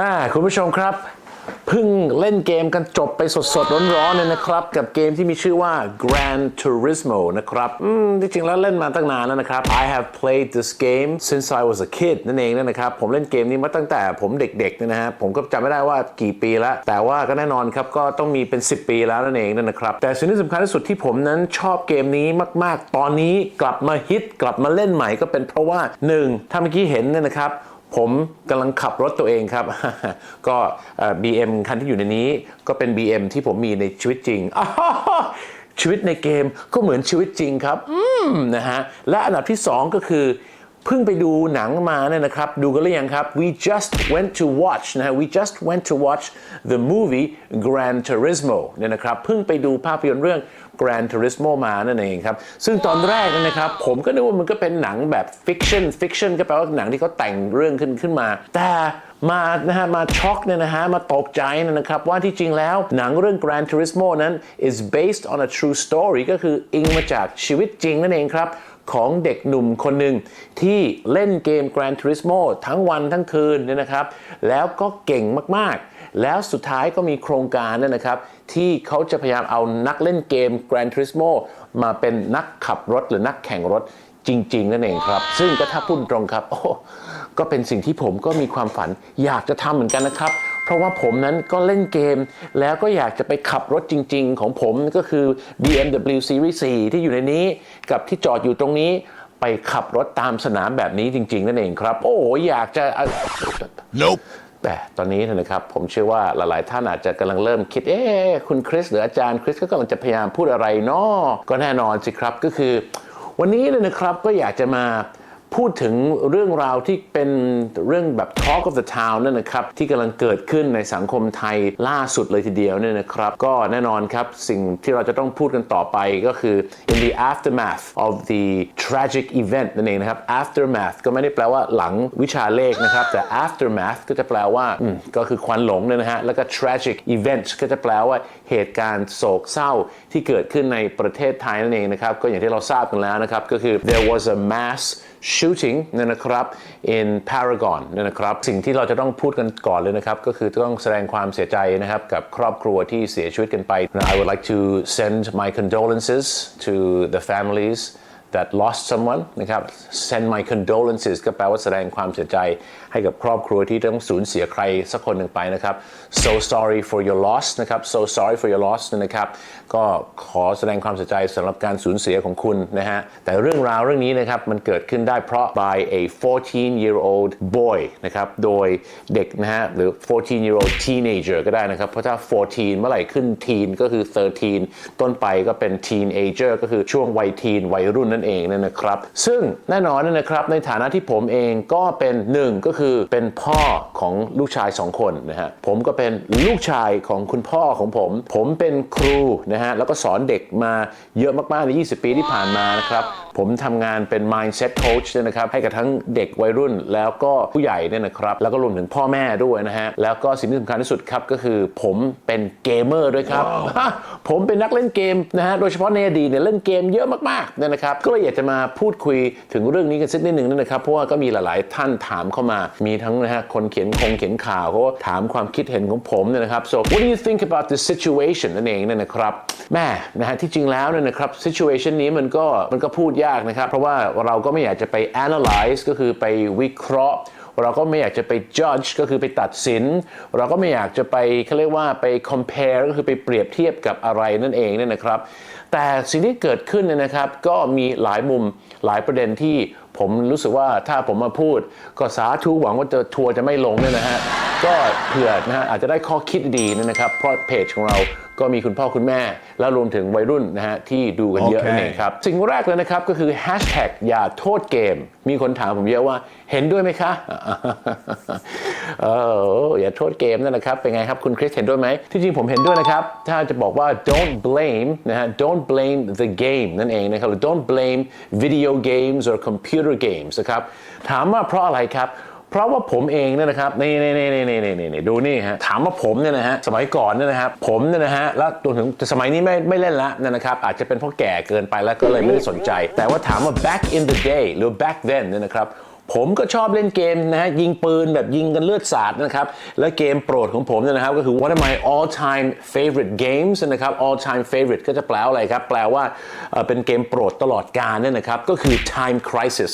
Okay. แม่คุณผู้ชมครับเพิ่งเล่นเกมกันจบไปสดๆ ร้อนๆเลยนะครับ กับเกมที่มีชื่อว่า Gran Turismo นะครับอืมที่จริงแล้วเล่นมาตั้งนานแล้วนะครับ I have played this game since I was a kid นั่นเองนะครับ ผมเล่นเกมนี้มาตั้งแต่ผมเด็กๆเนี่ยนะฮะผมก็จำไม่ได้ว่ากี่ปีแล้ว แต่ว่าก็แน่นอนครับ ก็ต้องมีเป็น 10 ปีแล้วนั่นเองนะครับ แต่สิ่งที่สำคัญที่สุดที่ผมนั้นชอบเกมนี้มากๆ ตอนนี้กลับมาฮิตกลับมาเล่นใหม่ก็เป็นเพราะว่าหนึ่งถ้าเมื่อกี้เห็นเนี่ยนะครับ ผมกำลังขับรถตัวเองครับ ก็เอ่อ BM คันที่อยู่ในนี้ ก็เป็น BM ที่ผมมีในชีวิตจริงอ้าวชีวิตในเกมก็เหมือนชีวิตจริงครับอืมนะฮะและอันดับที่ 2 ก็คือ เพิ่งไปดูหนังมาเนี่ยนะครับ ดูกันหรือยังครับ we just went to watch นะฮะ we just went to watch the movie Gran Turismo เนี่ยนะครับ เพิ่งไปดูภาพยนตร์เรื่อง Gran Turismo มานั่นเองครับ ซึ่งตอนแรกนะครับ ผมก็นึกว่ามันก็เป็นหนังแบบ fiction fiction ก็แปลว่าหนังที่เขาแต่งเรื่องขึ้นขึ้นมา แต่มานะฮะมาช็อกเนี่ยนะฮะมาตกใจเนี่ยนะครับว่าที่จริงแล้วหนังเรื่อง Gran Turismo นั้น is based on a true story ก็คืออิงมาจากชีวิตจริงนั่นเองครับ ของเด็กหนุ่มคนหนึ่งที่เล่นเกม Gran Turismo ทั้งวันทั้งคืนเนี่ยนะครับ แล้วก็เก่งมากๆ แล้วสุดท้ายก็มีโครงการเนี่ยนะครับ ที่เขาจะพยายามเอานักเล่นเกม Gran Turismo มาเป็นนักขับรถหรือนักแข่งรถจริง ๆ นั่นเองครับ ซึ่งก็ถ้าพูดตรงครับ โอ้ก็เป็นสิ่งที่ผมก็มีความฝันอยากจะทำเหมือนกันนะครับ ราะว่าผมนั้นก็เล่นเกม แล้วก็อยากจะไปขับรถจริง ๆ ของผมก็คือ BMW Series 4 ที่อยู่ในนี้กับที่จอดอยู่ตรงนี้ไปขับรถตามสนามแบบนี้จริง ๆ นั่นเองครับ โอ้อยากจะ Nope. แต่ตอนนี้นะครับผมเชื่อว่าหลายๆ ท่านอาจจะกำลังเริ่มคิด เอ๊ะคุณคริสหรืออาจารย์คริสก็กำลังจะพยายามพูดอะไรเนาะก็แน่นอนสิครับก็คือ วันนี้เนี่ยนะครับก็อยากจะมา พูดถึงเรื่องราวที่เป็นเรื่องแบบ Talk of the Town นั่นนะครับ ที่กำลังเกิดขึ้นในสังคมไทยล่าสุดเลยทีเดียวเนี่ยนะครับ ก็แน่นอนครับ สิ่งที่เราจะต้องพูดกันต่อไปก็คือ in the aftermath of the tragic event นั่นเองนะครับ aftermath ก็ไม่ได้แปลว่าหลังวิชาเลขนะครับ แต่ aftermath ก็จะแปลว่าก็คือควันหลงเนี่ยนะฮะแล้วก็ tragic event ก็จะแปลว่าเหตุการณ์โศกเศร้าที่เกิดขึ้นในประเทศไทยนั่นเองนะครับ ก็อย่างที่เราทราบกันแล้วนะครับ ก็คือ there was a mass shooting นี่ยนะครับ in Paragon นี่ยนะครับ สิ่งที่เราจะต้องพูดกันก่อนเลยนะครับ ก็คือต้องแสดงความเสียใจนะครับ กับครอบครัวที่เสียชีวิตกันไป I would like to send my condolences to the families that lost someone นะครับ send my condolences ก็แปลว่าแสดงความเสียใจให้กับครอบครัวที่ต้องสูญเสียใครสักคนหนึ่งไปนะครับ so sorry for your loss นะครับ so sorry for your loss นะครับ ก็ขอแสดงความเสียใจสำหรับการสูญเสียของคุณนะฮะ แต่เรื่องราวเรื่องนี้นะครับมันเกิดขึ้นได้เพราะ by a 14 year old boy นะครับ โดยเด็กนะฮะหรือ 14 year old teenager ก็ได้นะครับ เพราะถ้า 14 เมื่อไหร่ขึ้น teen ก็คือ 13 ต้นไปก็เป็น teenager ก็คือช่วงวัย teen วัยรุ่นนั่นเองนั่นนะครับ ซึ่งแน่นอนนะครับในฐานะที่ผมเองก็เป็นหนึ่งก็คือเป็นพ่อของลูกชายสองคนนะฮะผมก็เป็นลูกชายของคุณพ่อของผม ผมเป็นครูนะฮะแล้วก็สอนเด็กมาเยอะมากๆใน 20 ปีที่ผ่านมานะครับผมทำงานเป็น mindset coach เนี่ยนะครับให้กับทั้งเด็กวัยรุ่นแล้วก็ผู้ใหญ่เนี่ยนะครับแล้วก็รวมถึงพ่อแม่ด้วยนะฮะแล้วก็สิ่งที่สำคัญที่สุดครับก็คือผมเป็นเกมเมอร์ด้วยครับ ผมเป็นนักเล่นเกมนะฮะโดยเฉพาะในอดีตเนี่ยเล่นเกมเยอะมากๆเนี่ยนะครับก็เลยอยากจะมาพูดคุยถึงเรื่องนี้กันสักนิดหนึ่งนะครับเพราะว่าก็มีหลาย ๆ ท่านถามเข้ามามีทั้งนะฮะคนเขียนคงเขียนข่าวเขาถามความคิดเห็นของผมเนี่ยนะครับ so what do you think about the situation นั่นเองเนี่ยนะครับแม่นะฮะที่จริงแล้วเนี่ยนะครับ situation นี้มันก็มันก็พูดยากนะครับ เพราะว่าเราก็ไม่อยากจะไป analyze ก็คือไปวิเคราะห์ เราก็ไม่อยากจะไป judge ก็คือไปตัดสิน เราก็ไม่อยากจะไปเขาเรียกว่าไป compare ก็คือไปเปรียบเทียบกับอะไรนั่นเองเนี่ยนะครับ แต่สิ่งที่เกิดขึ้นเนี่ยนะครับ ก็มีหลายมุมหลายประเด็นที่ผมรู้สึกว่าถ้าผมมาพูด ก็สาธุหวังว่าจะทัวร์จะไม่ลงเนี่ยนะฮะก็เผื่อนะฮะอาจจะได้ข้อคิดดีนะครับเพราะเพจของเราก็มีคุณพ่อคุณแม่ แล้วรวมถึงวัยรุ่นนะฮะที่ดูกันเยอะนั่นเองครับ สิ่งแรกเลยนะครับก็คือ hashtag อย่าโทษเกมมีคนถามผมเยอะว่า เห็นด้วยไหมคะเอออย่าโทษเกมนั่นนะครับ เป็นไงครับคุณคริสเห็นด้วยไหมที่จริงผมเห็นด้วยนะครับ ถ้าจะบอกว่า don't blame นะฮะ don't blame the game นั่นเองนะครับ don't blame video games or computer games นะครับ ถามว่าเพราะอะไรครับ เพราะว่าผมเองเนี่ยนะครับนี่นี่นี่นี่นี่นี่นี่ดูนี่ฮะถามว่าผมเนี่ยนะฮะสมัยก่อนเนี่ยนะครับผมเนี่ยนะฮะแล้วจนถึงสมัยนี้ไม่ไม่เล่นละนะนะครับอาจจะเป็นเพราะแก่เกินไปแล้วก็เลยไม่ได้สนใจ แต่ว่าถามว่า back in the day หรือ back then เนี่ยนะครับ ผมก็ชอบเล่นเกมนะฮะยิงปืนแบบยิงกันเลือดสาดนะครับ และเกมโปรดของผมนะครับ ก็คือ one of my all time favorite games นะครับ all time favorite ก็จะแปลว่าอะไรครับ แปลว่าเอ่อเป็นเกมโปรดตลอดกาลเนี่ยนะครับ ก็คือ Time Crisis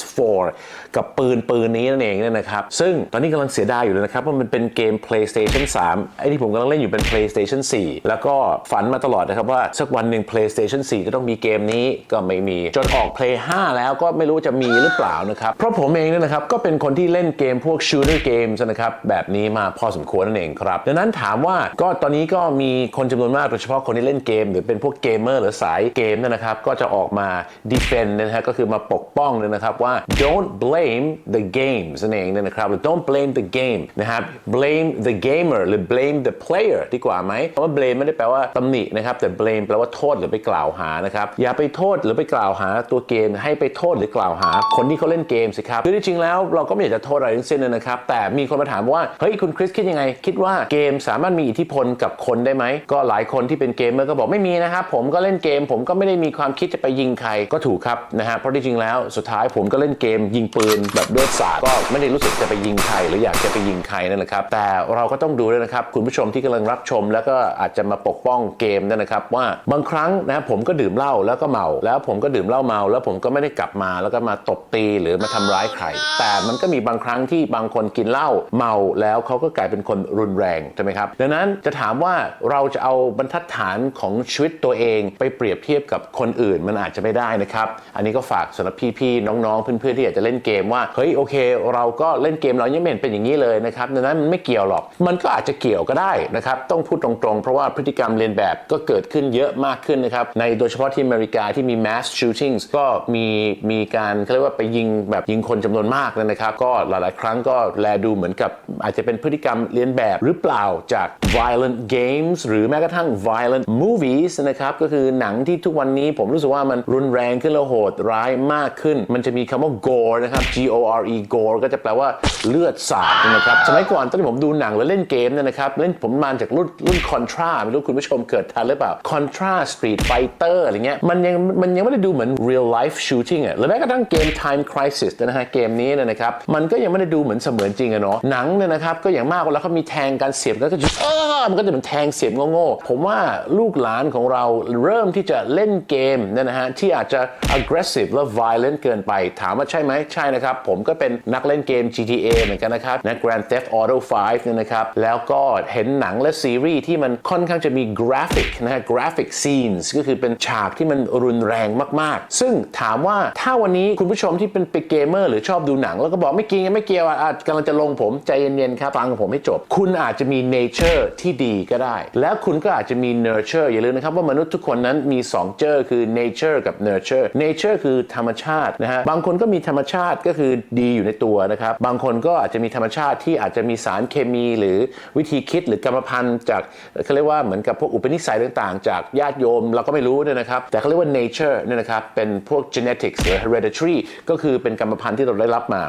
4 กับปืนปืนนี้นั่นเองเนี่ยนะครับ ซึ่งตอนนี้กำลังเสียดายอยู่เลยนะครับว่ามันเป็นเกม PlayStation 3 ไอ้ที่ผมกำลังเล่นอยู่เป็น PlayStation 4 แล้วก็ฝันมาตลอดนะครับว่าสักวันหนึ่ง PlayStation 4 จะต้องมีเกมนี้ก็ไม่มี จนออก Play 5 แล้วก็ไม่รู้จะมีหรือเปล่านะครับ เพราะผมเองเนี่ยนะครับก็เป็นคนที่เล่นเกมพวก shooter games นะครับแบบนี้มาพอสมควรนั่นเองครับดังนั้นถามว่าก็ตอนนี้ก็มีคนจำนวนมากโดยเฉพาะคนที่เล่นเกม หรือเป็นพวกเกมเมอร์หรือสายเกมนะครับก็จะออกมา defend นะฮะก็คือมาปกป้องเลยนะครับว่า don't blame the games นั่นเองนะครับหรือ don't blame the game นะครับ blame the gamer หรือ blame the player ดีกว่าไหมเพราะว่า blame ไม่ได้แปลว่าตำหนินะครับแต่ blame แปลว่าโทษหรือไปกล่าวหานะครับอย่าไปโทษหรือไปกล่าวหาตัวเกม ให้ไปโทษหรือกล่าวหา คนที่เขาเล่นเกมสิครับคือจริงๆ แล้วเราก็ไม่อยากจะโทษอะไรทั้งสิ้นเลยนะครับ แต่มีคนมาถามว่า เฮ้ย คุณคริสคิดยังไง คิดว่าเกมสามารถมีอิทธิพลกับคนได้ไหม ก็หลายคนที่เป็นเกมเมอร์ก็บอกไม่มีนะครับ ผมก็เล่นเกม ผมก็ไม่ได้มีความคิดจะไปยิงใคร ก็ถูกครับนะฮะ เพราะที่จริงแล้วสุดท้ายผมก็เล่นเกมยิงปืนแบบเลือดสาดก็ไม่ได้รู้สึกจะไปยิงใครหรืออยากจะไปยิงใครนั่นแหละครับ แต่เราก็ต้องดูด้วยนะครับคุณผู้ชมที่กำลังรับชม แล้วก็อาจจะมาปกป้องเกมนั่นนะครับว่าบางครั้งนะผมก็ดื่มเหล้าแล้วก็เมา แล้วผมก็ดื่มเหล้าเมา แล้วผมก็ไม่ได้กลับมาแล้วก็มาตบตีหรือมาทำร้ายใครแต่มันก็มีบางครั้งที่บางคนกินเหล้าเมาแล้วเขาก็กลายเป็นคนรุนแรงใช่ไหมครับดังนั้นจะถามว่าเราจะเอาบรรทัดฐานของชีวิตตัวเองไปเปรียบเทียบกับคนอื่นมันอาจจะไม่ได้นะครับอันนี้ก็ฝากสำหรับพี่ๆน้องๆ เพื่อนๆที่อยากจะเล่นเกมว่าเฮ้ยโอเค เราก็เล่นเกมเรายังไม่เห็นเป็นอย่างนี้เลยนะครับดังนั้นมันไม่เกี่ยวหรอก มันก็อาจจะเกี่ยวก็ได้นะครับต้องพูดตรงๆ เพราะว่าพฤติกรรมเรียนแบบก็เกิดขึ้นเยอะมากขึ้นนะครับในโดยเฉพาะที่อเมริกาที่มี mass shootings ก็มีมีการเขาเรียกว่าไปยิงแบบยิงคนจำนวนมากเลยนะครับ ก็หลาย ๆ ครั้งก็แลดูเหมือนกับอาจจะเป็นพฤติกรรมเรียนแบบหรือเปล่าจาก violent games หรือแม้กระทั่ง violent movies นะครับ ก็คือหนังที่ทุกวันนี้ผมรู้สึกว่ามันรุนแรงขึ้นแล้วโหดร้ายมากขึ้น มันจะมีคำว่า gore นะครับ G O R E gore ก็จะแปลว่าเลือดสาดนะครับสมัยก่อนตอนที่ผมดูหนังหรือเล่นเกมเนี่ยนะครับเล่นผมมาจากรุ่นรุ่น Contra ไม่รู้คุณผู้ชมเกิดทันหรือเปล่า Contra Street Fighter อะไรเงี้ยมันยังมันยังไม่ได้ดูเหมือน real life shooting อะหรือแม้กระทั่งเกม Time Crisis นะฮะเกมนี้เนยนะครับมันก็ยังไม่ได้ดูเหมือนเสมือนจริงอะเนาะหนังเนี่ยนะครับก็อย่างมากเวลาเขามีแทงการเสียบแล้วก็จะเออมันก็จะเหมือนแทงเสียบโง่ๆผมว่าลูกหลานของเราเริ่มที่จะเล่นเกมเนี่ยนะฮะที่อาจจะ aggressive และ violent เกินไป ถามว่าใช่ไหมใช่นะครับ ผมก็เป็นนักเล่นเกม GTA เหมือนกันนะครับนะ Grand Theft Auto 5เนี่ยนะครับแล้วก็เห็นหนังและซีรีส์ที่มันค่อนข้างจะมี graphic นะฮะ graphic scenes ก็คือเป็นฉากที่มันรุนแรงมากๆ ซึ่งถามว่าถ้าวันนี้คุณผู้ชมที่เป็นเกมเมอร์หรือชอบดูหนัง แล้วก็บอกไม่กี่ยวไม่เกี่ยวอะกำลังจะลงผมใจเย็นๆครับฟังผมให้จบ คุณอาจจะมี nature ที่ดีก็ได้ แล้วคุณก็อาจจะมี nurture อย่าลืมนะครับว่ามนุษย์ทุกคนนั้นมี2เจอร์คือ nature กับ nurture nature คือธรรมชาตินะฮะบางคนก็มีธรรมชาติก็คือดีอยู่ในตัวนะครับบางคนก็อาจจะมีธรรมชาติที่อาจจะมีสารเคมีหรือวิธีคิดหรือกรรมพันธุ์จากเขาเรียกว่าเหมือนกับพวกอุปนิสัยต่างๆ จากญาติโยมเราก็ไม่รู้เนี่ยนะครับแต่เขาเรียกว่า nature เนี่ยนะครับเป็นพวก genetics หรือ hereditary ก็คือเป็นกรรมพันธุ์ที่เราได้รับมา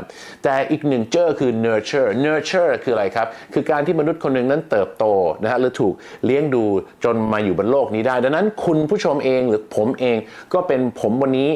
แต่อีกหนึ่งเจอคือ nurture nurture คืออะไรครับ คือการที่มนุษย์คนหนึ่งนั้นเติบโตนะฮะหรือถูกเลี้ยงดูจนมาอยู่บนโลกนี้ได้ ดังนั้นคุณผู้ชมเองหรือผมเองก็เป็นผมวันนี้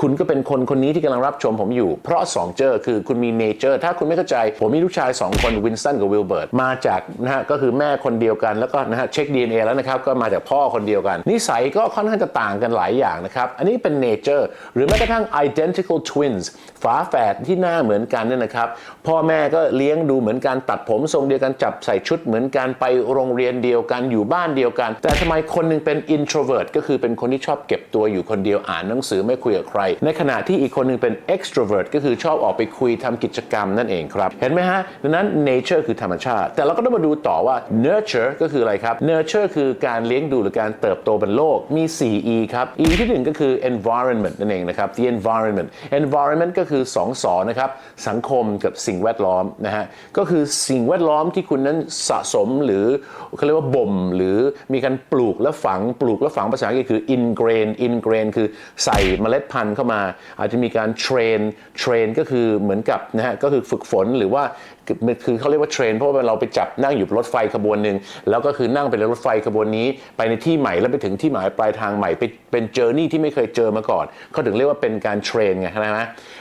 คุณก็เป็นคนคนนี้ที่กำลังรับชมผมอยู่ เพราะ2เจอคือคุณมีเนเจอร์ถ้าคุณไม่เข้าใจ ผมมีลูกชาย 2 คนวินสตันกับวิลเบิร์ตมาจากนะฮะก็คือแม่คนเดียวกันแล้วก็นะฮะเช็ค DNA แล้วนะครับ ก็มาจากพ่อคนเดียวกัน นิสัยก็ค่อนข้างจะต่างกันหลายอย่างนะครับ อันนี้เป็นเนเจอร์หรือแม้กระทั่ง identical twins ฝาแฝดที่หน้าเหมือนกันเนี่ยนะครับ พ่อแม่ก็เลี้ยงดูเหมือนกันตัดผมทรงเดียวกันจับใส่ชุดเหมือนกันไปโรงเรียนเดียวกันอยู่บ้านเดียวกัน แต่ทำไมคนหนึงเป็น introvert ก็คือเป็นคนที่ชอบเก็บตัวอยู่คนเดียวอ่านหนังสือไม่คุยกับใครในขณะที่อีกคนหนึงเป็น extrovert ก็คือชอบออกไปคุยทำกิจกรรมนั่นเองครับ เห็นไหมฮะ ดังนั้น nature คือธรรมชาติ แต่เราก็ต้องมาดูต่อว่า nurture ก็คืออะไรครับ nurture คือการเลี้ยงดูหรือการเติบโตบนโลกมี 4 e ครับ e ที่หนึ่งก็คือ environment นั่นเองนะครับ the environment environment ก็คือ2สอนะครับ สังคมกับสิ่งแวดล้อมนะฮะ ก็คือสิ่งแวดล้อมที่คุณนั้นสะสมหรือเขาเรียกว่าบ่ม หรือมีการปลูกและฝังปลูกและฝังภาษาอังกฤษคือ ingrain ingrain คือใส่เมล็ดพันธุ์เข้ามา อาจจะมีการเทรนเทรนก็คือเหมือนกับนะฮะก็คือฝึกฝนหรือว่าคือเขาเรียกว่าเทรนเพราะว่าเราไปจับนั่งอยู่รถไฟขบวนหนึ่งแล้วก็คือนั่งไปในรถไฟขบวนนี้ ไปในที่ใหม่แล้วไปถึงที่หมายปลายทางใหม่ไปเป็นเจอร์นี่ที่ไม่เคยเจอมาก่อนเขาถึงเรียกว่าเป็นการเทรนไงใช่ไหม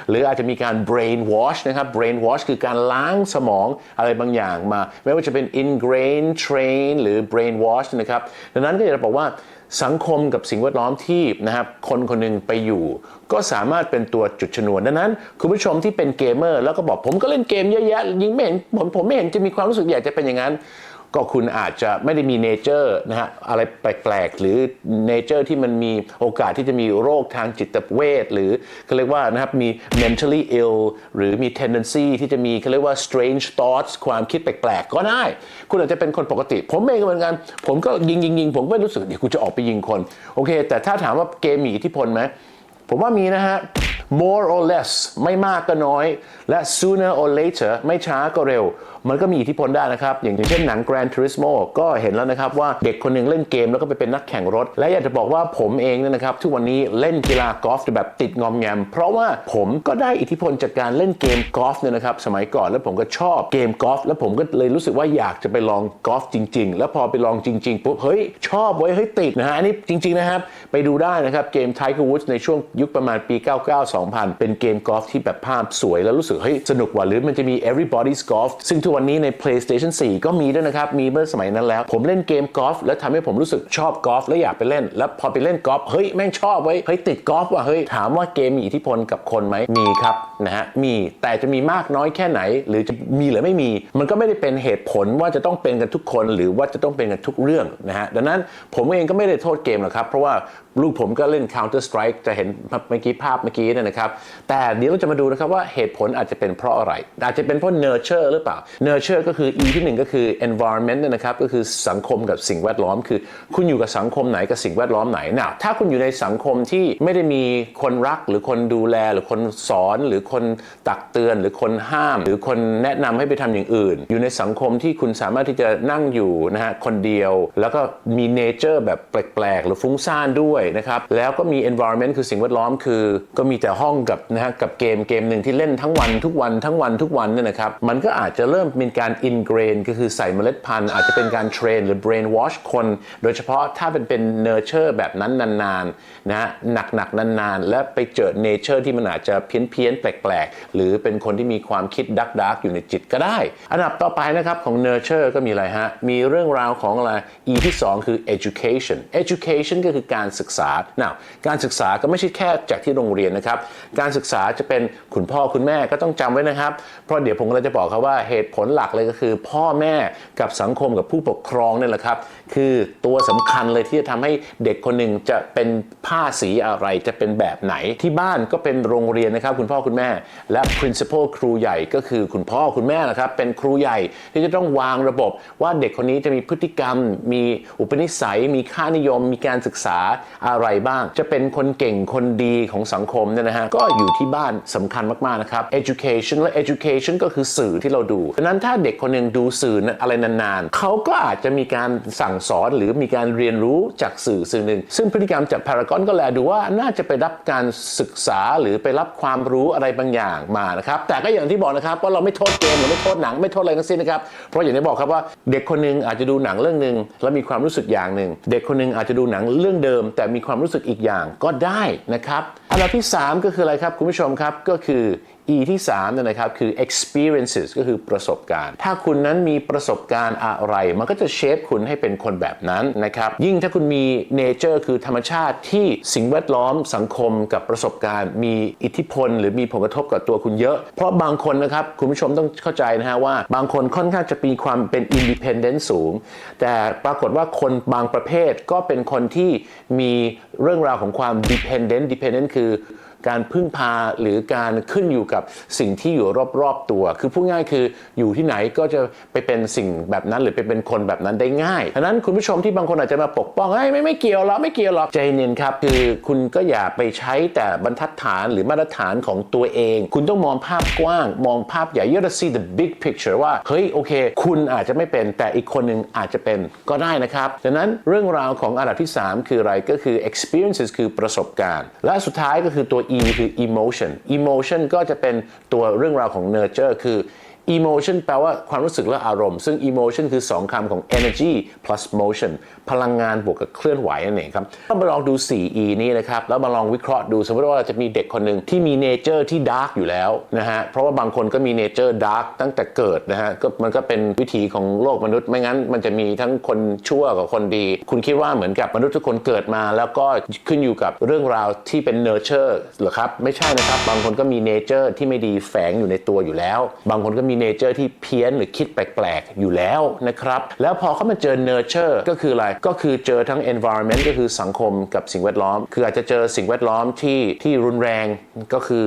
หรืออาจจะมีการ brain wash นะครับ brain wash คือการล้างสมองอะไรบางอย่างมา ไม่ว่าจะเป็น ingrain train หรือ brain wash นะครับดังนั้นก็จะบอกว่า สังคมกับสิ่งแวดล้อมที่นะครับคนคนหนึงไปอยู่ ก็สามารถเป็นตัวจุดชนวนดังนั้น คุณผู้ชมที่เป็นเกมเมอร์แล้วก็บอกผมก็เล่นเกมเยอะแยะยิงไม่เห็นผมผมไม่เห็นจะมีความรู้สึกอยากจะเป็นอย่างนั้น ก็คุณอาจจะไม่ได้มีเนเจอร์นะฮะอะไรแปลกๆ หรือเนเจอร์ที่มันมีโอกาสที่จะมีโรคทางจิตเวชหรือเขาเรียกว่านะครับมี mentally ill หรือมี tendency ที่จะมีเขาเรียกว่า strange thoughts ความคิดแปลกๆ ก็ได้ คุณอาจจะเป็นคนปกติ ผมเองก็เหมือนกัน ผมก็ยิงยิงยิงผมก็ไม่รู้สึกเดี๋ยวกูจะออกไปยิงคนโอเค แต่ถ้าถามว่าเกมมีอิทธิพลไหม ผมว่ามีนะฮะ more or less ไม่มากก็น้อย และ sooner or later ไม่ช้าก็เร็ว มันก็มีอิทธิพลได้นะครับ อย่างเช่นหนัง Gran Turismo ก็เห็นแล้วนะครับว่าเด็กคนหนึ่งเล่นเกมแล้วก็ไปเป็นนักแข่งรถ และอยากจะบอกว่าผมเองเนี่ยนะครับ ทุกวันนี้เล่นกีฬากอล์ฟแบบติดงอมแงม เพราะว่าผมก็ได้อิทธิพลจากการเล่นเกมกอล์ฟเนี่ยนะครับ สมัยก่อนแล้วผมก็ชอบเกมกอล์ฟแล้วผมก็เลยรู้สึกว่าอยากจะไปลองกอล์ฟจริง ๆ แล้วพอไปลองจริงๆปุ๊บเฮ้ยชอบเว้เฮ้ยติดนะฮะอันนี้จริงๆนะครับไปดูได้นะครับเกม Tiger Woods ในช่วงยุคประมาณปี 99-2000 เป็นเกมกอล์ฟที่แบบภาพสวยแล้วรู้สึกเฮ้ยสนุกว่ะหรือมันจะมี Everybody's Golf ซึ่งทุกวันนี้ใน PlayStation 4 ก็มีด้วยนะครับ มีเมื่อสมัยนั้นแล้ว ผมเล่นเกมกอล์ฟแล้วทำให้ผมรู้สึกชอบกอล์ฟแล้วอยากไปเล่น แล้วพอไปเล่นกอล์ฟเฮ้ยแม่งชอบเว้ยเฮ้ยติดกอล์ฟว่ะเฮ้ยถามว่าเกมมีอิทธิพลกับคนไหมมีครับ นะฮะมีแต่จะมีมากน้อยแค่ไหน หรือจะมีหรือไม่มี มันก็ไม่ได้เป็นเหตุผลว่าจะต้องเป็นกันทุกคน หรือว่าจะต้องเป็นกันทุกเรื่องนะฮะดังนั้นผมเองก็ไม่ได้โทษเกมหรอกครับ เพราะว่าลูกผมก็เล่น Counter Strike จะเห็นเมื่อกี้ภาพเมื่อกี้เนยนะครับ แต่เดี๋ยวเราจะมาดูนะครับว่าเหตุผลอาจจะเป็นเพราะอะไร อาจจะเป็นเพราะ nurture หรือเปล่า nurture ก็คือ e ที่หนึ่งก็คือ environment นี่ยนะครับก็คือสังคมกับสิ่งแวดล้อม คือ คุณอยู่กับสังคมไหนกับสิ่งแวดล้อมไหนนะถ้าคุณอยู่ในสังคมที่ไม่ได้มีคนรักหรือคนดูแลหรือคนสอนหรือคนตักเตือนหรือคนห้าม หรือคนแนะนำให้ไปทำอย่างอื่น อยู่ในสังคมที่คุณสามารถที่จะนั่งอยู่นะฮะคนเดียว แล้วก็มีเนเจอร์แบบแปลกๆ หรือฟุ้งซ่านด้วยนะครับแล้วก็มี environment คือสิ่งแวดล้อมคือ ก็มีแต่ห้องกับนะฮะกับเกมเกมหนึ่งที่เล่นทั้งวันทุกวันทั้งวันทุกวันเนี่ยนะครับมันก็อาจจะเริ่มเป็นการ ingrain ก็คือใส่เมล็ดพันธุ์อาจจะเป็นการเทรนหรือ brain wash คน โดยเฉพาะถ้าเป็นเป็น nurture แบบนั้นนานๆนะฮะหนักๆนานๆ และไปเจอ nature ที่มันอาจจะเพี้ยนๆแปลกๆ หรือเป็นคนที่มีความคิดดักดักอยู่ในจิตก็ได้ อันดับต่อไปนะครับของ nurture ก็มีอะไรฮะ มีเรื่องราวของอะไร e ที่สองคือ education education ก็คือการศึกษา now การศึกษาก็ไม่ใช่แค่จากที่โรงเรียนนะครับ การศึกษาจะเป็นคุณพ่อคุณแม่ก็ต้องจำไว้นะครับ เพราะเดี๋ยวผมก็จะบอกครับว่าเหตุผลหลักเลยก็คือ พ่อแม่กับสังคมกับผู้ปกครองนี่แหละครับ คือตัวสำคัญเลยที่จะทำให้เด็กคนหนึ่งจะเป็นผ้าสีอะไรจะเป็นแบบไหน ที่บ้านก็เป็นโรงเรียนนะครับ คุณพ่อคุณแม่ และ principal ครูใหญ่ก็คือคุณพ่อคุณแม่นะครับ เป็นครูใหญ่ที่จะต้องวางระบบว่าเด็กคนนี้จะมีพฤติกรรม มีอุปนิสัย มีค่านิยม มีการศึกษาอะไรบ้าง จะเป็นคนเก่งคนดีของสังคมเนี่ยนะฮะก็อยู่ที่บ้านสำคัญมากๆนะครับ education และ education ก็คือสื่อที่เราดูดังนั้นถ้าเด็กคนหนึ่งดูสื่ออะไรนานๆเขาก็อาจจะมีการสั่งสอนหรือมีการเรียนรู้จากสื่อสื่อหนึ่ง ซึ่งพฤติกรรมจากพารากอนก็แลดูว่าน่าจะไปรับการศึกษาหรือไปรับความรู้อะไรบางอย่างมานะครับ แต่ก็อย่างที่บอกนะครับว่าเราไม่โทษเกมหรือไม่โทษหนังไม่โทษอะไรทั้งสิ้นนะครับ เพราะอย่างที่บอกครับว่าเด็กคนหนึงอาจจะดูหนังเรื่องหนึ่งแล้วมีความรู้สึกอย่างหนึ่ง เด็กคนหนึงอาจจะดูหนังเรื่องเดิม แต่มีความรู้สึกอีกอย่างก็ได้นะครับ อันดับที่ 3 ก็คืออะไรครับคุณผู้ชมครับก็คือ E ที่3นะครับคือ experiences ก็คือประสบการณ์ ถ้าคุณนั้นมีประสบการณ์อะไร มันก็จะเชฟคุณให้เป็นคนแบบนั้นนะครับ ยิ่งถ้าคุณมี nature คือธรรมชาติที่สิ่งแวดล้อมสังคมกับประสบการณ์ มีอิทธิพล หรือมีผลกระทบกับตัวคุณเยอะ เพราะบางคนนะครับ คุณผู้ชมต้องเข้าใจนะฮะว่า บางคนค่อนข้างจะมีความเป็น independent สูง แต่ปรากฏว่าคนบางประเภทก็เป็นคนที่มีเรื่องราวของความ dependent dependent คือ การพึ่งพาหรือการขึ้นอยู่กับสิ่งที่อยู่รอบๆตัว คือพูดง่ายคืออยู่ที่ไหนก็จะไปเป็นสิ่งแบบนั้นหรือไปเป็นคนแบบนั้นได้ง่ายดังนั้นคุณผู้ชมที่บางคนอาจจะมาปกป้องเฮ้ไม่ไม่เกี่ยวหรอกไม่เกี่ยวหรอกใจเย็นครับ คือคุณก็อย่าไปใช้แต่บรรทัดฐานหรือมาตรฐานของตัวเอง คุณต้องมองภาพกว้าง มองภาพใหญ่ you gotta see the big picture ว่าเฮ้ยโอเค คุณอาจจะไม่เป็นแต่อีกคนหนึ่งอาจจะเป็นก็ได้นะครับดังนั้นเรื่องราวของอันดับที่ 3 คืออะไรก็คือ experiences คือประสบการณ์ และสุดท้ายก็คือตัว E คือ emotion emotion ก็จะเป็นตัวเรื่องราวของ nurture คือ emotion แปลว่าความรู้สึกและอารมณ์ ซึ่ง emotion คือ 2คำของ energy plus motion พลังงานบวกกับเคลื่อนไหวนั่นเองครับก็มาลองดู 4E นี้นะครับ แล้วมาลองวิเคราะห์ดู สมมติว่าเราจะมีเด็กคนหนึ่งที่มี nature ที่ dark อยู่แล้วนะฮะ เพราะว่าบางคนก็มี nature dark ตั้งแต่เกิดนะฮะ ก็มันก็เป็นวิถีของโลกมนุษย์ ไม่งั้นมันจะมีทั้งคนชั่วกับคนดี คุณคิดว่าเหมือนกับมนุษย์ทุกคนเกิดมา แล้วก็ขึ้นอยู่กับเรื่องราวที่เป็น nurture เหรอครับ ไม่ใช่นะครับ บางคนก็มี nature ที่ไม่ดีแฝงอยู่ในตัวอยู่แล้ว บางคนก็มี nature ที่เพี้ยนหรือคิดแปลกๆ อยู่แล้วนะครับ แล้วพอเขามาเจอ nurture ก็คืออะไร ก็คือเจอทั้ง environment ก็คือสังคมกับสิ่งแวดล้อม คืออาจจะเจอสิ่งแวดล้อมที่ที่รุนแรงก็คือ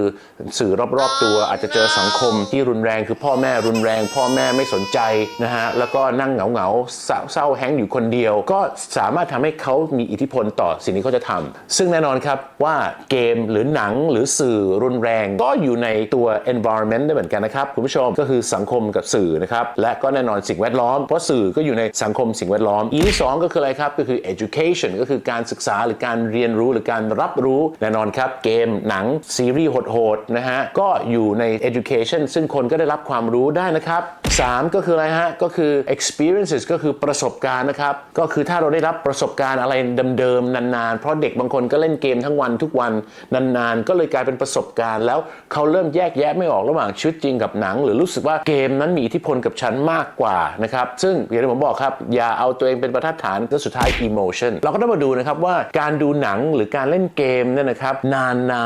สื่อรอบๆตัว อาจจะเจอสังคมที่รุนแรงคือพ่อแม่รุนแรง พ่อแม่ไม่สนใจนะฮะแล้วก็นั่งเหงาๆเศร้าเศร้าแฮงอยู่คนเดียว ก็สามารถทำให้เขามีอิทธิพลต่อสิ่งที่เขาจะทำซึ่งแน่นอนครับว่าเกมหรือหนังหรือสื่อรุนแรง ก็อยู่ในตัว environment ได้เหมือนกันนะครับคุณผู้ชมก็คือือสังคมกับสื่อนะครับและก็แน่นอนสิ่งแวดล้อม เพราะสื่อก็อยู่ในสังคมสิ่งแวดล้อมอีที่สองก็คืออะไรครับก็คือ education ก็คือการศึกษาหรือการเรียนรู้หรือการรับรู้แน่นอนครับเกมหนังซีรีส์โหดๆนะฮะก็อยู่ใน education ซึ่งคนก็ได้รับความรู้ได้นะครับ3ก็คืออะไรฮะก็คือ experiences ก็คือประสบการณ์นะครับก็คือถ้าเราได้รับประสบการณ์อะไรเดิมๆนานๆ เพราะเด็กบางคนก็เล่นเกมทั้งวันทุกวันนานๆ ก็เลยกลายเป็นประสบการณ์ แล้วเขาเริ่มแยกแยะไม่ออกระหว่างชีวิตจริงกับหนัง หรือรู้สึกว่าเกมนั้นมีอิทธิพลกับฉันมากกว่านะครับซึ่งอย่างที่ผมบอกครับ อย่าเอาตัวเองเป็นประทัดฐานแล้วสุดท้าย emotion เราก็ต้องมาดูนะครับว่าการดูหนังหรือการเล่นเกมเนี่ยนะครับน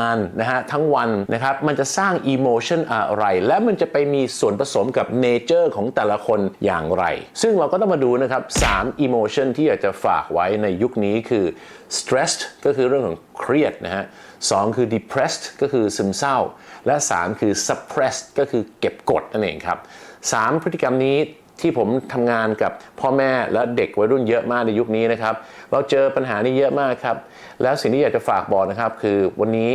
านๆนะฮะทั้งวันนะครับมันจะสร้าง emotion อะไร และมันจะไปมีส่วนผสมกับ nature ของแต่ละคนอย่างไร ซึ่งเราก็ต้องมาดูนะครับ3 emotion ที่อยากจะฝากไว้ในยุคนี้คือ stressed ก็คือเรื่องของเครียดนะฮะ สองคือ depressed ก็คือซึมเศร้า และ 3 คือ suppressed ก็คือเก็บกดนั่นเองครับ 3 พฤติกรรมนี้ที่ผมทำงานกับพ่อแม่และเด็กวัยรุ่นเยอะมากในยุคนี้นะครับ เราเจอปัญหานี้เยอะมากครับ แล้วสิ่งที่อยากจะฝากบอกนะครับ คือวันนี้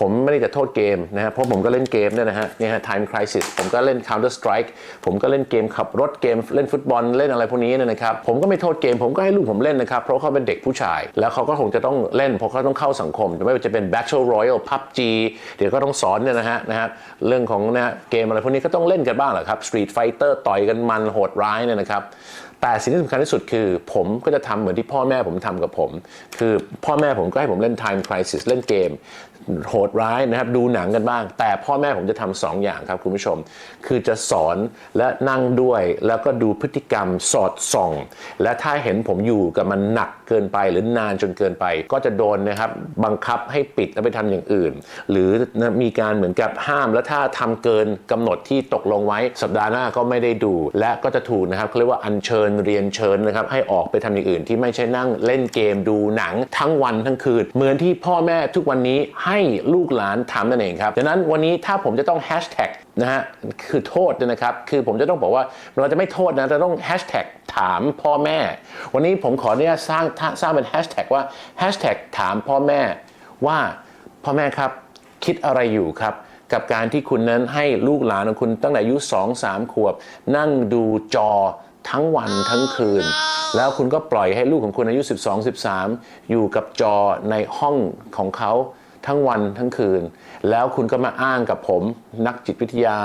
ผมไม่ได้จะโทษเกมนะฮะเพราะผมก็เล่นเกมเนี่ยนะฮะเนี่ยฮะ Time Crisis ผมก็เล่น Counter Strike ผมก็เล่นเกมขับรถเกมเล่นฟุตบอลเล่นอะไรพวกนี้นะครับผมก็ไม่โทษเกมผมก็ให้ลูกผมเล่นนะครับเพราะเขาเป็นเด็กผู้ชาย แล้วเขาก็คงจะต้องเล่นเพราะเขาต้องเข้าสังคมไม่ว่าจะเป็น Battle Royal PUBG เดี๋ยวก็ต้องสอนเนี่ยนะฮะนะฮะเรื่องของนะฮะเกมอะไรพวกนี้ก็ต้องเล่นกันบ้างแหละครับ Street Fighter ต่อยกันมันโหดร้ายเนี่ยนะครับแต่สิ่งที่สำคัญที่สุดคือ ผมก็จะทำเหมือนที่พ่อแม่ผมทำกับผม คือพ่อแม่ผมก็ให้ผมเล่น Time Crisis เล่นเกม โหดร้ายนะครับดูหนังกันบ้าง แต่พ่อแม่ผมจะทำสองอย่างครับคุณผู้ชม คือจะสอนและนั่งด้วยแล้วก็ดูพฤติกรรมสอดส่อง และถ้าเห็นผมอยู่กับมันหนัก เกินไปหรือนานจนเกินไป ก็จะโดนนะครับบังคับให้ปิดแล้วไปทำอย่างอื่น หรือมีการเหมือนกับห้ามแล้วถ้าทำเกินกำหนดที่ตกลงไว้สัปดาห์หน้าก็ไม่ได้ดู และก็จะถูกนะครับเขาเรียกว่าอัญเชิญเรียนเชิญนะครับให้ออกไปทำอย่างอื่น ที่ไม่ใช่นั่งเล่นเกมดูหนังทั้งวันทั้งคืน เหมือนที่พ่อแม่ทุกวันนี้ให้ลูกหลานทำนั่นเองครับดังนั้นวันนี้ถ้าผมจะต้องแฮชแท็ก นะฮะคือโทษนะครับ คือผมจะต้องบอกว่าเราจะไม่โทษนะจะต้องแฮชแท็กถามพ่อแม่ วันนี้ผมขออนุญาตสร้างสร้างเป็นแฮชแท็กว่าแฮชแท็กถามพ่อแม่ว่าพ่อแม่ครับคิดอะไรอยู่ครับ กับการที่คุณนั้นให้ลูกหลานของคุณตั้งแต่อายุ2 3 ขวบ นั่งดูจอทั้งวันทั้งคืน แล้วคุณก็ปล่อยให้ลูกของคุณอายุ 12 13 อยู่กับจอในห้องของเขา ทั้งวันทั้งคืน แล้วคุณก็มาอ้างกับผมนักจิตวิทยา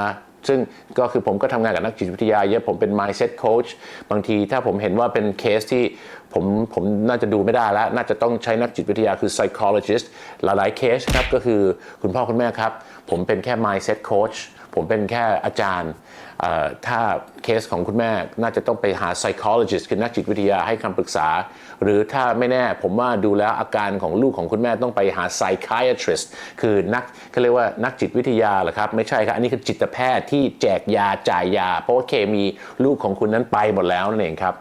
ซึ่งก็คือผมก็ทำงานกับนักจิตวิทยาเยอะผมเป็น mindset coach บางทีถ้าผมเห็นว่าเป็นเคสที่ผมผมน่าจะดูไม่ได้แล้ว น่าจะต้องใช้นักจิตวิทยาคือ psychologist หลายๆเคสครับก็คือคุณพ่อคุณแม่ครับ ผมเป็นแค่ mindset coach ผมเป็นแค่อาจารย์ ถ้าเคสของคุณแม่น่าจะต้องไปหา psychologist คือนักจิตวิทยาให้คำปรึกษา หรือถ้าไม่แน่ผมว่าดูแล้วอาการของลูกของคุณแม่ต้องไปหา psychiatrist คือนักเขาเรียกว่านักจิตวิทยาเหรอครับ ไม่ใช่ครับ อันนี้คือจิตแพทย์ที่แจกยาจ่ายยา เพราะว่าเคมีลูกของคุณนั้นไปหมดแล้วนั่นเองครับ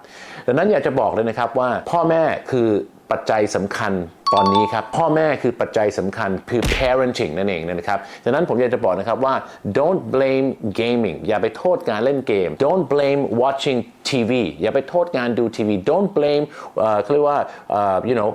ดังนั้นอยากจะบอกเลยนะครับว่าพ่อแม่คือ ปัจจัยสำคัญตอนนี้ครับพ่อแม่คือปัจจัยสำคัญคือ parenting นั่นเองนะครับดังนั้นผมอยากจะบอกนะครับว่า don't blame gaming อย่าไปโทษการเล่นเกม don't blame watching tv อย่าไปโทษการดูทีวี don't blame เขาเรียกว่า you know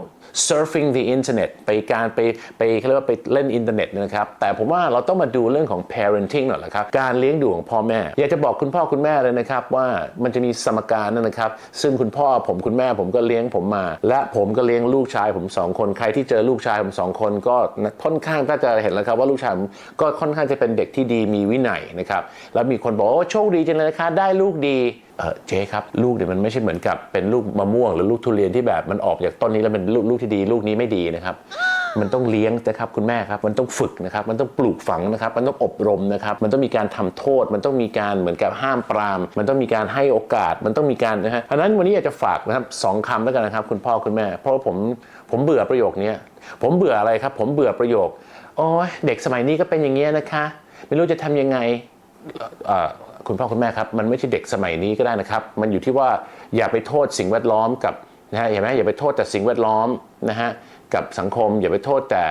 surfing the internet ไปการไปไปเรียกว่าไปเล่นอินเทอร์เน็ตนะครับ แต่ผมว่าเราต้องมาดูเรื่องของ parenting หน่อยละครับ การเลี้ยงดูของพ่อแม่ อยากจะบอกคุณพ่อคุณแม่เลยนะครับ ว่ามันจะมีสมการนั่นนะครับ ซึ่งคุณพ่อผมคุณแม่ผมก็เลี้ยงผมมา และผมก็เลี้ยงลูกชายผมสองคน ใครที่เจอลูกชายผมสองคนก็ค่อนข้างถ้าจะเห็นแล้วครับว่าลูกชายผมก็ค่อนข้างจะเป็นเด็กที่ดีมีวินัยนะครับ แล้วมีคนบอกว่าโอ้โชคดีจังเลยนะคะได้ลูกดี เออเจ๊ครับลูกเนี่ยมันไม่ใช่เหมือนกับเป็นลูกมะม่วง หรือลูกทุเรียนที่แบบมันออกจากต้นนี้แล้วเป็นลูกลูกที่ดี ลูกนี้ไม่ดีนะครับ มันต้องเลี้ยงนะครับคุณแม่ครับมันต้องฝึกนะครับ มันต้องปลูกฝังนะครับ มันต้องอบรมนะครับ มันต้องมีการทำโทษ มันต้องมีการเหมือนกับห้ามปราม มันต้องมีการให้โอกาสมันต้องมีการนะฮะอันนั้นวันนี้อยากจะฝากนะครับสองคำแล้วกันนะครับ คุณพ่อคุณแม่ เพราะว่าผมผมเบื่อประโยคนี้ผมเบื่ออะไรครับ ผมเบื่อประโยคโอ้ยเด็กสมัยนี้ก็เป็นอย่างเงี้ยนะคะ ไม่รู้จะทำยังไง คุณพ่อคุณแม่ครับมันไม่ใช่เด็กสมัยนี้ก็ได้นะครับ มันอยู่ที่ว่าอย่าไปโทษสิ่งแวดล้อมกับนะฮะเห็นไหมอย่าไปโทษแต่สิ่งแวดล้อมนะฮะกับสังคม อย่าไปโทษแต่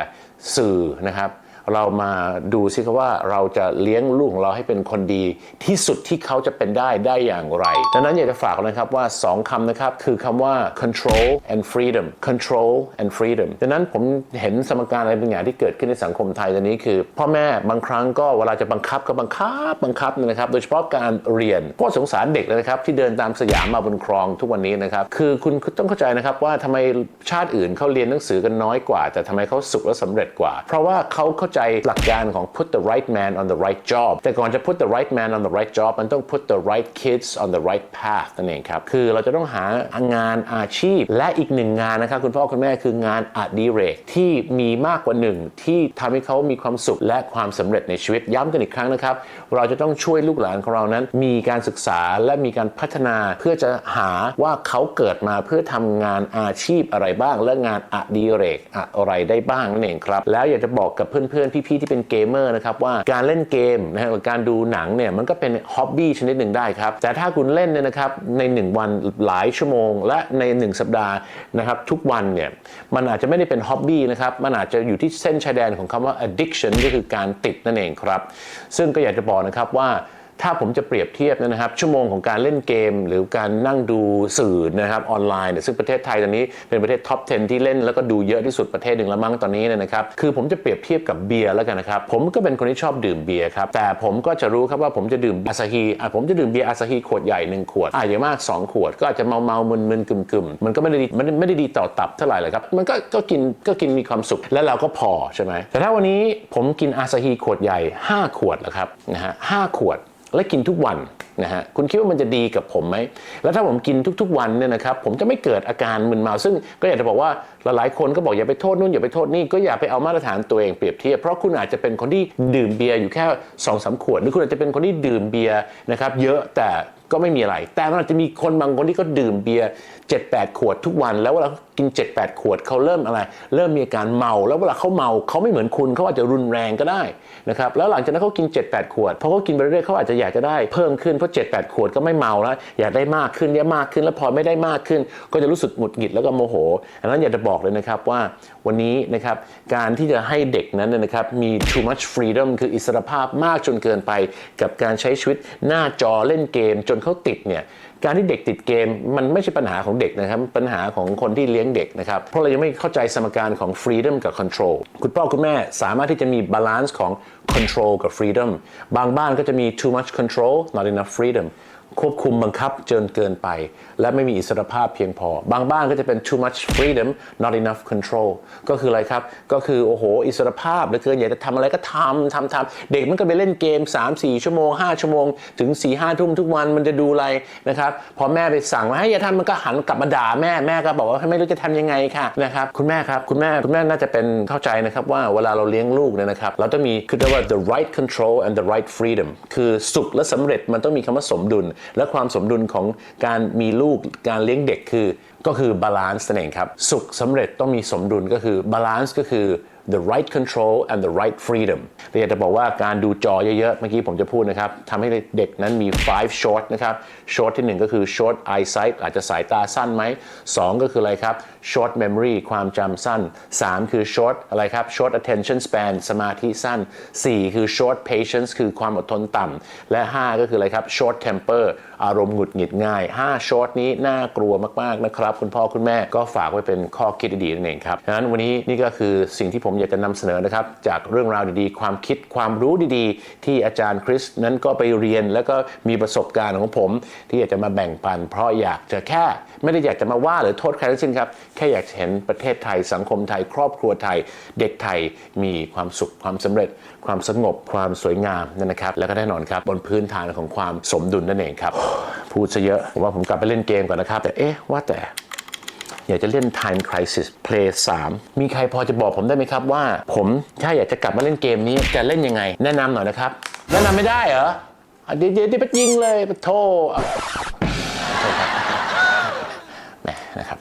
สื่อนะครับ เรามาดูซิครับว่าเราจะเลี้ยงลูกของเราให้เป็นคนดี ที่สุดที่เขาจะเป็นได้ได้อย่างไร ดังนั้นอยากจะฝากนะครับว่า 2คำนะครับ คือคำว่า control and freedom control and freedom ดังนั้นผมเห็นสมการอะไรบางอย่างที่เกิดขึ้นในสังคมไทยตอนนี้คือ พ่อแม่บางครั้งก็เวลาจะบังคับก็บังคับบังคับนะครับ โดยเฉพาะการเรียนก็สงสารเด็กเลยนะครับ ที่เดินตามสยามมาบนคลองทุกวันนี้นะครับ คือคุณต้องเข้าใจนะครับว่าทำไมชาติอื่นเขาเรียนหนังสือกันน้อยกว่า แต่ทำไมเขาสุขและสำเร็จกว่า เพราะว่าเขาเข้าใจหลักการของ put the right man on the right job แต่ก่อนจะ put the right man on the right job มันต้อง put the right kids on the right path นั่นเองครับ คือเราจะต้องหางานอาชีพ และอีกหนึ่งงานนะครับคุณพ่อคุณแม่คืองานอดิเรกที่มีมากกว่าหนึ่งที่ทำให้เขามีความสุขและความสำเร็จในชีวิตย้ำกันอีกครั้งนะครับ เราจะต้องช่วยลูกหลานของเรานั้น มีการศึกษาและมีการพัฒนาเพื่อจะหาว่าเขาเกิดมาเพื่อทำงานอาชีพอะไรบ้าง และงานอดิเรกอะไรได้บ้างนั่นเองครับ แล้วอยากจะบอกกับเพื่อนๆพี่ๆที่เป็นเกมเมอร์นะครับว่าการเล่นเกมนะฮะกับการดูหนังเนี่ยมันก็เป็นฮ็อบบี้ชนิดหนึ่งได้ครับแต่ถ้าคุณเล่นเนี่ยนะครับใน 1 วันหลายชั่วโมง และใน 1 สัปดาห์นะครับทุกวันเนี่ยมันอาจจะไม่ได้เป็นฮ็อบบี้นะครับมันอาจจะอยู่ที่เส้นชายแดนของคำว่า addiction ก็คือการติดนั่นเองครับ ซึ่งก็อยากจะบอกนะครับว่า ถ้าผมจะเปรียบเทียบนะครับ ชั่วโมงของการเล่นเกม หรือการนั่งดูสื่อนะครับออนไลน์เนี่ยซึ่งประเทศไทยตอนนี้เป็นประเทศท็อป 10 ที่เล่นแล้วก็ดูเยอะที่สุดประเทศหนึ่งแล้วมั้งตอนนี้เนี่ยนะครับคือผมจะเปรียบเทียบกับเบียร์แล้วกันนะครับผมก็เป็นคนที่ชอบดื่มเบียร์ครับแต่ผมก็จะรู้ครับว่าผมจะดื่มอาซาฮีอะผมจะดื่มเบียร์อาซาฮีขวดใหญ่หนึ่งขวดอะอย่างมาก 2 ขวด ก็อาจจะเมาเมามึนมึนกึมกึมมันก็ไม่ได้ดีมันไม่ได้ดีต่อตับเท่าไหร่เลยครับมันก็ก็กินก็กินมีความสุขและเราก็พอใช่ไหมแต่ถ้าวันนี้ผมกินอาซาฮีขวดใหญ่ 5 ขวดแล้วครับนะฮะห้าขวด และกินทุกวันนะฮะคุณคิดว่ามันจะดีกับผมไหม แล้วถ้าผมกินทุก ๆ วันเนี่ยนะครับผมจะไม่เกิดอาการมึนเมา ซึ่งก็อยากจะบอกว่าหลายๆคนก็บอกอย่าไปโทษนู่นอย่าไปโทษนี่ก็อย่าไปเอามาตรฐานตัวเองเปรียบเทียบเพราะคุณอาจจะเป็นคนที่ดื่มเบียร์อยู่แค่2อสขวดหรือคุณอาจจะเป็นคนที่ดื่มเบียร์นะครับเยอะแต่ก็ไม่มีอะไร แต่มันอาจจะมีคนบางคนที่ก็ดื่มเบียร์ 7-8 ขวดทุกวัน แล้วเวลาเขากิน 7-8 ขวดเขาเริ่มอะไร เริ่มมีอาการเมา แล้วเวลาเขาเมาเขาไม่เหมือนคุณเขาอาจจะรุนแรงก็ได้นะครับแล้วหลังจากนั้นเขากิน 7-8 ขวดพอเขากินไปเรื่อยเขาอาจจะอยากจะได้เพิ่มขึ้นเพราะ 7-8 ขวดก็ไม่เมาแล้วอยากได้มากขึ้นเยอะมากขึ้น แล้วพอไม่ได้มากขึ้น ก็จะรู้สึกหงุดหงิดแล้วก็โมโหอันนั้นอยากจะบอกเลยนะครับว่าวันนี้นะครับการที่จะให้เด็กนั้นนยนะครับมี too much freedom คืออิสรภาพมากจนเกินไป กับการใช้ชีวิตหน้าจอเล่นเกมจนเขาติดเนี่ย การที่เด็กติดเกมมันไม่ใช่ปัญหาของเด็กนะครับ ปัญหาของคนที่เลี้ยงเด็กนะครับ เพราะเรายังไม่เข้าใจสมการของ freedom กับ control คุณพ่อคุณแม่สามารถที่จะมีบาลานซ์ของ control กับ freedom บางบ้านก็จะมี too much control not enough freedom ควบคุมบังคับจนเกินไป และไม่มีอิสรภาพเพียงพอ บางบ้านก็จะเป็น too much freedom not enough control ก็คืออะไรครับ ก็คือโอ้โห อิสรภาพเหลือเกินอยากจะทำอะไรก็ทำทำทำเด็กมันก็ไปเล่นเกม 3-4 ชั่วโมง 5 ชั่วโมง ถึง 4-5 ทุ่มทุกวันมันจะดูอะไรนะครับพอแม่ไปสั่งว่าให้อย่าทำมันก็หันกลับมาด่าแม่แม่ก็บอกว่าไม่รู้จะทำยังไงค่ะนะครับคุณแม่ครับคุณแม่คุณแม่น่าจะเป็นเข้าใจนะครับว่าเวลาเราเลี้ยงลูกเนี่ยนะครับเราต้องมีคือเรียกว่า the right control and the right freedom คือสุขและสำเร็จมันต้องมีคำว่าสมดุล และความสมดุลของการมีลูกการเลี้ยงเด็กคือก็คือบาลานซ์นั่นเองครับ สุขสำเร็จต้องมีสมดุลก็คือบาลานซ์ก็คือ the right control and the right freedom เราอยากจะบอกว่าการดูจอเยอะๆ เมื่อกี้ผมจะพูดนะครับทำให้เด็กนั้นมี five short นะครับ short ที่หนึ่งก็คือ short eyesight อาจจะสายตาสั้นไหมสองก็คืออะไรครับ short memory ความจำสั้น 3 คือ short อะไรครับ short attention span สมาธิสั้น 4 คือ short patience คือความอดทนต่ำและ 5 ก็คืออะไรครับ short temper อารมณ์หงุดหงิดง่าย 5 short นี้น่ากลัวมาก ๆ นะครับ คุณพ่อคุณแม่ก็ฝากไว้เป็นข้อคิดดีๆนั่นเองครับดังนั้นวันนี้นี่ก็คือสิ่งที่ผมอยากจะนำเสนอนะครับ จากเรื่องราวดีๆ ความคิดความรู้ดีๆ ที่อาจารย์คริสนั้นก็ไปเรียนแล้วก็มีประสบการณ์ของผม ที่อยากจะมาแบ่งปัน เพราะอยากจะแค่ ไม่ได้อยากจะมาว่าหรือโทษใครทั้งสิ้นครับ แค่อยากเห็นประเทศไทย สังคมไทย ครอบครัวไทย เด็กไทยมีความสุขความสำเร็จ ความสงบความสวยงามนั่นนะครับ แล้วก็แน่นอนครับบนพื้นฐานของความสมดุลนั่นเองครับ พูดซะเยอะผมว่าผมกลับไปเล่นเกมก่อนนะครับ แต่เอ๊ะว่าแต่อยากจะเล่น Time Crisis Play 3 มีใครพอจะบอกผมได้ไหมครับว่า ผมถ้าอยากจะกลับมาเล่นเกมนี้จะเล่นยังไง แนะนำหน่อยนะครับ แนะนำไม่ได้เหรอเดี๋ยวเดี๋ยวไปยิงเลยปโทษ นะครับ